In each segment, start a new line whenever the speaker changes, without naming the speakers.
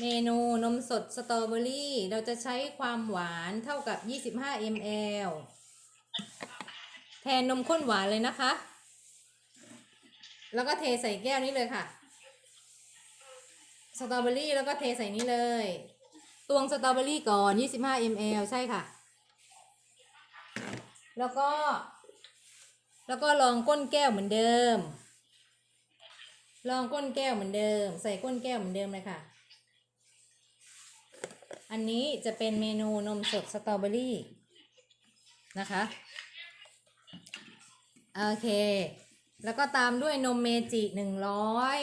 เมนูนมสดสตรอเบอรี่ เราจะใช้ความหวานเท่ากับ 25 ml แทนนมข้นหวานเลยนะคะ แล้วก็เทใส่แก้วนี้เลยค่ะ สตรอเบอรี่แล้วก็เทใส่นี้เลย ตวงสตรอเบอรี่ก่อน 25 ml ใช่ค่ะ แล้วก็ แล้วก็ลองก้นแก้วเหมือนเดิมลองก้นแก้วเหมือนเดิม ใส่ก้นแก้วเหมือนเดิมเลยค่ะ อันนี้จะเป็นเมนูนมสดสตรอเบอรี่นะคะ โอเค แล้วก็ตามด้วยนมเมจิหนึ่งร้อย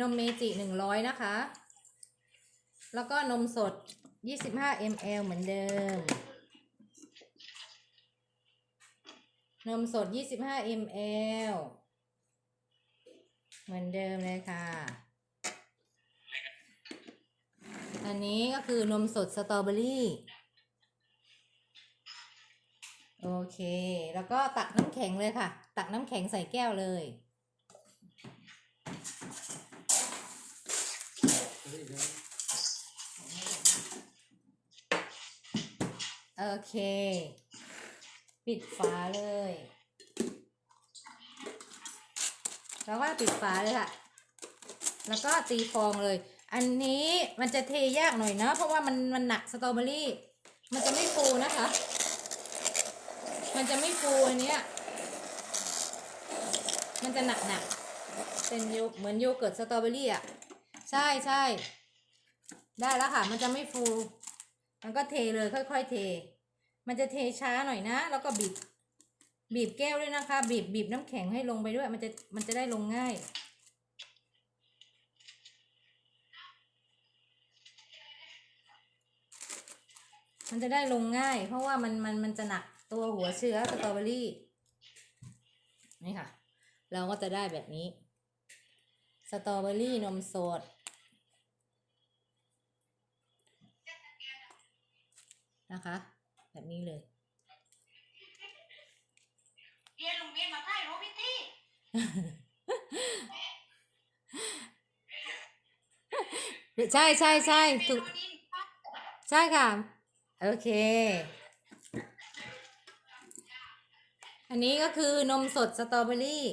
นมเมจิหนึ่งร้อยนะคะ แล้วก็นมสด25 ml เหมือนเดิม นมสด25 ml เหมือนเดิมเลยค่ะ อันนี้ก็คือนมสดสตรอเบอรี่ โอเค แล้วก็ตักน้ำแข็งเลยค่ะ ตักน้ำแข็งใส่แก้วเลยโอเค ปิดฝาเลยแล้วก็ปิดฝาเลยค่ะ แล้วก็ตีฟองเลย อันนี้มันจะเทยากหน่อยนะเพราะว่ามันมันหนักสตรอเบอรี่ มันจะไม่ฟูนะคะ มันจะไม่ฟูอันเนี้ย มันจะหนักหนักเป็นโยเหมือนโยเกิร์ตสตรอเบอรี่อะ ใช่ใช่ได้แล้วค่ะ มันจะไม่ฟู มันก็เทเลยค่อย ๆ เท มันจะเทช้าหน่อยนะ แล้วก็บีบ บีบแก้วด้วยนะคะ บีบบีบน้ำแข็งให้ลงไปด้วย มันจะมันจะได้ลงง่าย มันจะได้ลงง่าย เพราะว่ามันมันมันจะหนักตัวหัวเชื้อสตรอเบอรี่นี่ค่ะ เราก็จะได้แบบนี้ สตรอเบอรี่นมสดนะคะ แบบนี้เลย
เรียนโรงเรียนมาถ่ายรูปพี่ที่
ใช่ใช่ใช่ถูก
เมนูนี้
ใช่ค่ะ โอเค อันนี้ก็คือนมสดสตรอเบอรี่